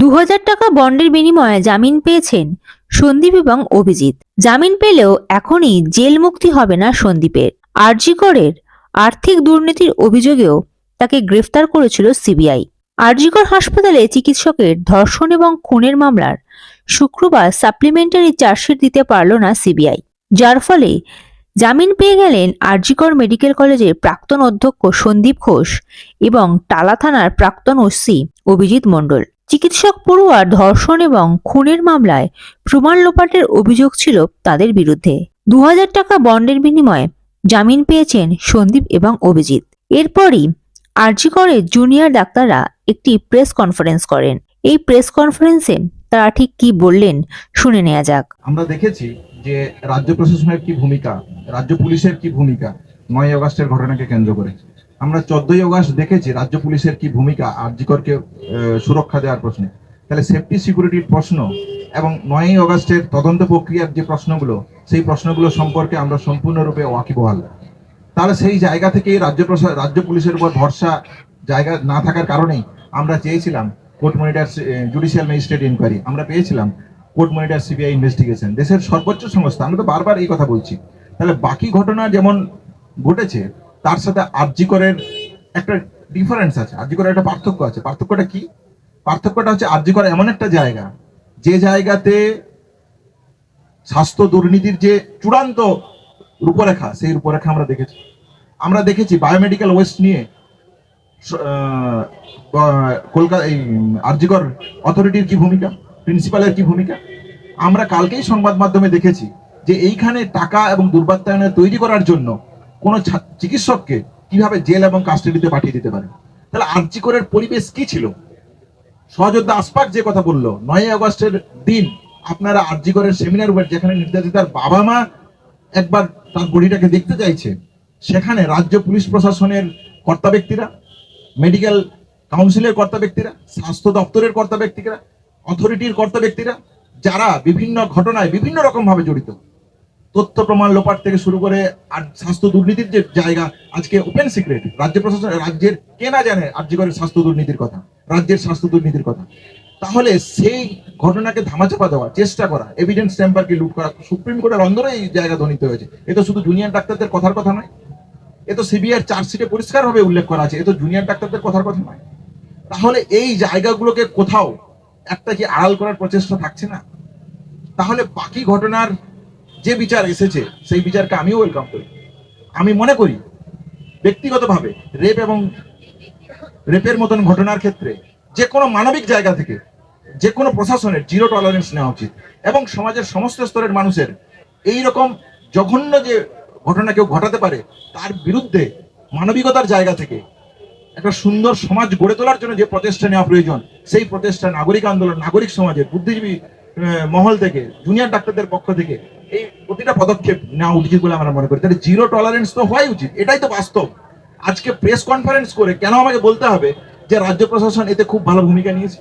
দু হাজার টাকা বন্ডের বিনিময়ে জামিন পেয়েছেন সন্দীপ এবং অভিজিৎ। জামিন পেলেও এখনই জেল মুক্তি হবে না সন্দীপের। আরজিকরের আর্থিক দুর্নীতির অভিযোগেও তাকে গ্রেফতার করেছিল সিবিআই। আরজিকর হাসপাতালে চিকিৎসকের ধর্ষণ এবং খুনের মামলার শুক্রবার সাপ্লিমেন্টারি চার্জশিট দিতে পারল না সিবিআই। যার ফলে জামিন পেয়ে গেলেন আরজিকর মেডিকেল কলেজের প্রাক্তন অধ্যক্ষ সন্দীপ ঘোষ এবং টালা থানার প্রাক্তন ওসি অভিজিৎ মণ্ডল। চিকিৎসক পড়ুয়ার ধর্ষণ এবং খুনের মামলায় প্রমাণ লোপাটের অভিযোগ ছিল তাদের বিরুদ্ধে। দু হাজার টাকা বন্ডের বিনিময়ে জামিন পেয়েছেন সন্দীপ এবং অভিজিৎ। এরপরই আরজিকরের জুনিয়র ডাক্তাররা একটি প্রেস কনফারেন্স করেন। এই প্রেস কনফারেন্সে তারা ঠিক কি বললেন শুনে নেওয়া যাক। আমরা দেখেছি যে রাজ্য প্রশাসনের কি ভূমিকা, রাজ্য পুলিশের কি ভূমিকা নয় অগাস্টের ঘটনাকে কেন্দ্র করে। আমরা চোদ্দই অগাস্ট দেখেছি রাজ্য পুলিশের কি ভূমিকা আরজিকরকে সুরক্ষা দেওয়ার প্রশ্নে। তাহলে সেফটি সিকিউরিটির প্রশ্ন এবং নয়ই অগাস্টের তদন্ত প্রক্রিয়ার যে প্রশ্নগুলো, সেই প্রশ্নগুলো সম্পর্কে আমরা সম্পূর্ণরূপে ওয়াকিবহাল। তাহলে সেই জায়গা থেকে রাজ্য রাজ্য পুলিশের উপর ভরসা জায়গা না থাকার কারণেই আমরা চেয়েছিলাম court monitor judicial magistrate inquiry আমরা পেয়েছিলাম কোর্ট মনিটার সিবিআই ইনভেস্টিগেশন দেশের সর্বোচ্চ সংস্থা। আমরা তো বারবার এই কথা বলছি। তাহলে বাকি ঘটনা যেমন ঘটেছে তার সাথে আরজিকরের একটা ডিফারেন্স আছে, আরজিকরের একটা পার্থক্য আছে। পার্থক্যটা কি? পার্থক্যটা হচ্ছে আরজিকর এমন একটা জায়গা, যে জায়গাতে স্বাস্থ্য দুর্নীতির যে চূড়ান্ত রূপরেখা, সেই রূপরেখা আমরা দেখেছি। আমরা দেখেছি বায়োমেডিক্যাল ওয়েস্ট নিয়ে কলকাতা এই আরজিকর অথরিটির কি ভূমিকা? প্রিন্সিপালের কি ভূমিকা? আমরা কালকেই সংবাদ মাধ্যমে দেখেছি যে এইখানে টাকা এবং দুর্বাত্যায়নে তৈরি করার জন্য কোনো চিকিৎসককে কীভাবে জেল এবং কাস্টাডিতে পাঠিয়ে দিতে পারে? তাহলে আরজিকরের পরিবেশ কি ছিল? সহযোদ্ধা আসপাক যে কথা বলল নয় আগস্টের দিন আপনারা আরজিকরের সেমিনার যেখানে নির্যাতিতার বাবা মা একবার তার বডিটাকে দেখতে চাইছে, সেখানে রাজ্য পুলিশ প্রশাসনের কর্তা ব্যক্তিরা, মেডিকেল কাউন্সিলের কর্তা ব্যক্তিরা, স্বাস্থ্য দপ্তরের কর্তা ব্যক্তিরা, অথরিটির কর্তা ব্যক্তিরা, যারা বিভিন্ন ঘটনায় বিভিন্ন রকম ভাবে জড়িত তথ্য প্রমাণ লোপাট থেকে শুরু করে আর স্বাস্থ্য দুর্নীতির যে জায়গা, আজকে ওপেন সিক্রেট রাজ্য প্রশাসন রাজ্যের কে না জানে আর্যগরের স্বাস্থ্য দুর্নীতির কথা, রাজ্যের স্বাস্থ্য দুর্নীতির কথা। তাহলে সেই ঘটনাকে ধামাচাপা দেওয়া, চেষ্টা করা এভিডেন্স টেম্পারকে লুট করা সুপ্রিম কোর্টের অন্দরে এই জায়গা ধ্বনিত হয়েছে। এ তো শুধু জুনিয়র ডাক্তারদের কথার কথা নয়, এ তো সিবিআই চার্জশিটে পরিষ্কারভাবে উল্লেখ করা আছে, এ তো জুনিয়র ডাক্তারদের কথার কথা নয়। তাহলে এই জায়গাগুলোকে কোথাও একটা কি আড়াল করার প্রচেষ্টা থাকছে না? তাহলে বাকি ঘটনার যে বিচার এসেছে, সেই বিচারকে আমিও ওয়েলকাম করি। আমি মনে করি, ব্যক্তিগতভাবে রেপ এবং রেপের মতন ঘটনার ক্ষেত্রে যে কোনো মানবিক জায়গা থেকে, যে কোনো প্রশাসনের জিরো টলারেন্স নেওয়া উচিত এবং সমাজের সমস্ত স্তরের মানুষের এই রকম জঘন্য যে ঘটনা কেউ ঘটাতে পারে, তার বিরুদ্ধে মানবিকতার জায়গা থেকে একটা সুন্দর সমাজ গড়ে তোলার জন্য যে প্রচেষ্টা নেওয়া প্রয়োজন, সেই প্রচেষ্টা নাগরিক আন্দোলন, নাগরিক সমাজের বুদ্ধিজীবী মহল থেকে জুনিয়র ডাক্তারদের পক্ষ থেকে এই প্রতিটা পদক্ষেপ নেওয়া উচিত বলে আমরা মনে করি। তাহলে জিরো টলারেন্স তো হওয়াই উচিত, এটাই তো বাস্তব। আজকে প্রেস কনফারেন্স করে কেন আমাকে বলতে হবে যে রাজ্য প্রশাসন এতে খুব ভালো ভূমিকা নিয়েছে?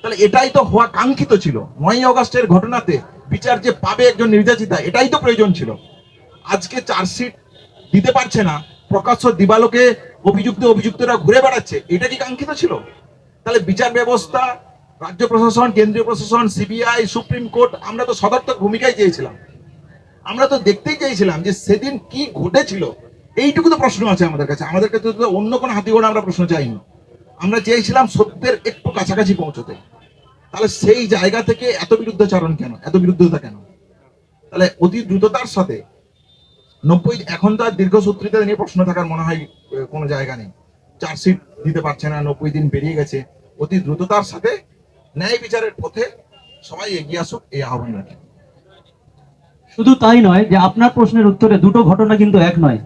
তাহলে এটাই তো হওয়া কাঙ্ক্ষিত ছিল। নয় অগস্টের ঘটনাতে বিচার যে পাবে একজন নির্যাতিতা, এটাই তো প্রয়োজন ছিল। আজকে চার্জশিট দিতে পারছে না, প্রকাশ্য দিবালোকে অভিযুক্ত অভিযুক্তরা ঘুরে বেড়াচ্ছে, এটা কি কাঙ্ক্ষিত ছিল? তাহলে বিচার ব্যবস্থা রাজ্য প্রশাসন, কেন্দ্রীয় প্রশাসন সিবিআই সুপ্রিম কোর্ট, আমরা তো সদর্থক ভূমিকায় চেয়েছিলাম। আমরা তো দেখতেই চাইছিলাম যে সেদিন কি ঘটেছিল। এইটুকু তো প্রশ্ন আছে আমাদের কাছে। আমাদের কাছে তো অন্য কোনো হাতি ঘোড়া আমরা প্রশ্ন চাইনি। আমরা চেয়েছিলাম সত্যের একটু কাছাকাছি পৌঁছতে। তাহলে সেই জায়গা থেকে এত বিরুদ্ধাচরণ কেন? এত বিরুদ্ধতা কেন? তাহলে অতি দ্রুততার সাথে নব্বই, এখন তো আর দীর্ঘসূত্রিতা নিয়ে প্রশ্ন থাকার মনে হয় কোনো জায়গা নেই। চার্জশিট দিতে পারছে না, নব্বই দিন পেরিয়ে গেছে। অতি দ্রুততার সাথে ন্যায় বিচারের পথে সবাই এগিয়ে আসুক, এই আহ্বান রাখি। শুধু তাই নয় যে আপনার প্রশ্নের উত্তরে দুটো ঘটনা কিন্তু এক নয়।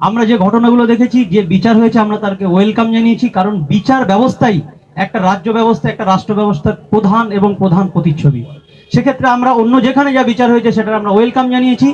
আমরা যে ঘটনাগুলো দেখেছি, যে বিচার হয়েছে, আমরা তারকে ওয়েলকাম জানিয়েছি, কারণ বিচার ব্যবস্থাই একটা রাজ্য ব্যবস্থা, একটা রাষ্ট্র ব্যবস্থার প্রধান এবং প্রধান প্রতিচ্ছবি। সেক্ষেত্রে আমরা অন্য যেখানে যা বিচার হয়েছে সেটা আমরা ওয়েলকাম জানিয়েছি।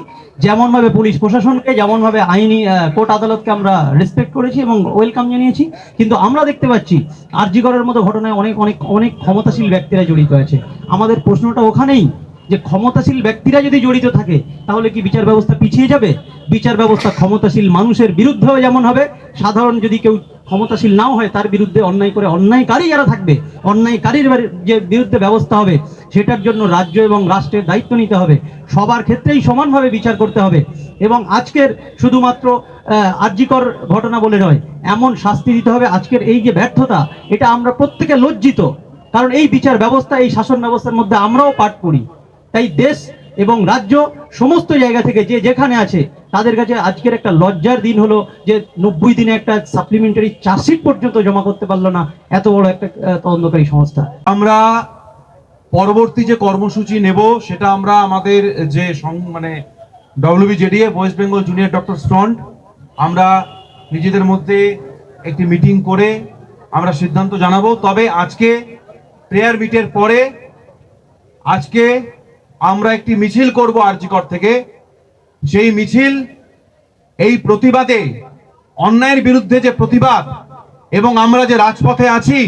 যেমনভাবে পুলিশ প্রশাসনকে, যেমনভাবে আইনি কোর্ট আদালতকে আমরা রেসপেক্ট করেছি এবং ওয়েলকাম জানিয়েছি। কিন্তু আমরা দেখতে পাচ্ছি আরজিগড়ের মতো ঘটনায় অনেক অনেক অনেক ক্ষমতাশীল ব্যক্তিরা জড়িত আছে। আমাদের প্রশ্নটা ওখানেই। যে ক্ষমতাশীল ব্যক্তিরা যদি জড়িত থাকে, তাহলে কি বিচার ব্যবস্থা পিছিয়ে যাবে? বিচার ব্যবস্থা ক্ষমতাশীল মানুষের বিরুদ্ধেও যেমন হবে, সাধারণ যদি কেউ ক্ষমতাশীল নাও হয়, তার বিরুদ্ধে অন্যায় করে অন্যায়কারী যারা থাকবে, অন্যায়কারীর যে বিরুদ্ধে ব্যবস্থা হবে, সেটার জন্য রাজ্য এবং রাষ্ট্রের দায়িত্ব নিতে হবে। সবার ক্ষেত্রেই সমানভাবে বিচার করতে হবে। এবং আজকের শুধুমাত্র আর্যিকর ঘটনা বলে নয়, এমন শাস্তি দিতে হবে। আজকের এই যে ব্যর্থতা, এটা আমরা প্রত্যেকে লজ্জিত। কারণ এই বিচার ব্যবস্থা, এই শাসন ব্যবস্থার মধ্যে আমরাও পাঠ করি তাই দেশ এবং রাজ্য সমস্ত জায়গা থেকে যে যেখানে আছে, তাদের কাছে আজকের একটা লজ্জার দিন হলো যে নব্বই দিনে একটা সাপ্লিমেন্টারি চার্জশিট পর্যন্ত জমা করতে পারল না এত বড় একটা তদন্তকারী সংস্থা। আমরা পরবর্তী যে কর্মসূচি নেব, সেটা আমরা আমাদের যে মানে WBJDA West Bengal junior doctor front আমরা নিজেদের মধ্যে একটি মিটিং করে আমরা সিদ্ধান্ত জানাব। তবে আজকে প্রেয়ার মিটের পরে আজকে আমরা একটি মিছিল করব আরজিকর থেকে। সেই মিছিল, এই প্রতিবাদে, অন্যায়ের বিরুদ্ধে যে প্রতিবাদ এবং আমরা যে রাজপথে আছি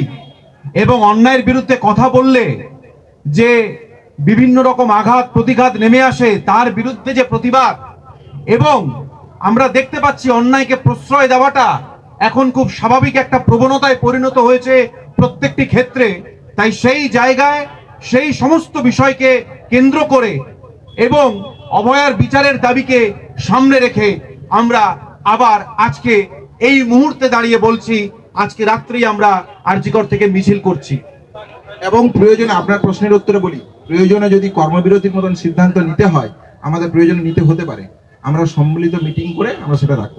এবং অন্যায়ের বিরুদ্ধে কথা বললে যে বিভিন্ন রকম আঘাত, প্রতিঘাত নেমে আসে, তার বিরুদ্ধে যে প্রতিবাদ এবং আমরা দেখতে পাচ্ছি অন্যায়কে প্রশ্রয় দেওয়াটা এখন খুব স্বাভাবিক একটা প্রবণতায় পরিণত হয়েছে প্রত্যেকটি ক্ষেত্রে। তাই সেই জায়গায়, সেই সমস্ত বিষয়কে কেন্দ্র করে এবং অভয়ার বিচারের দাবিকে সামনে রেখে আমরা আবার আজকে এই মুহূর্তে দাঁড়িয়ে বলছি, আজকে রাত্রি আমরা আরজিকর থেকে মিছিল করছি। এবং প্রয়োজনে আপনার প্রশ্নের উত্তরে বলি, প্রয়োজনে যদি কর্মবিরতির মতন সিদ্ধান্ত নিতে হয়, আমাদের প্রয়োজনে নিতে হতে পারে। আমরা সম্মিলিত মিটিং করে আমরা সেটা রাখব।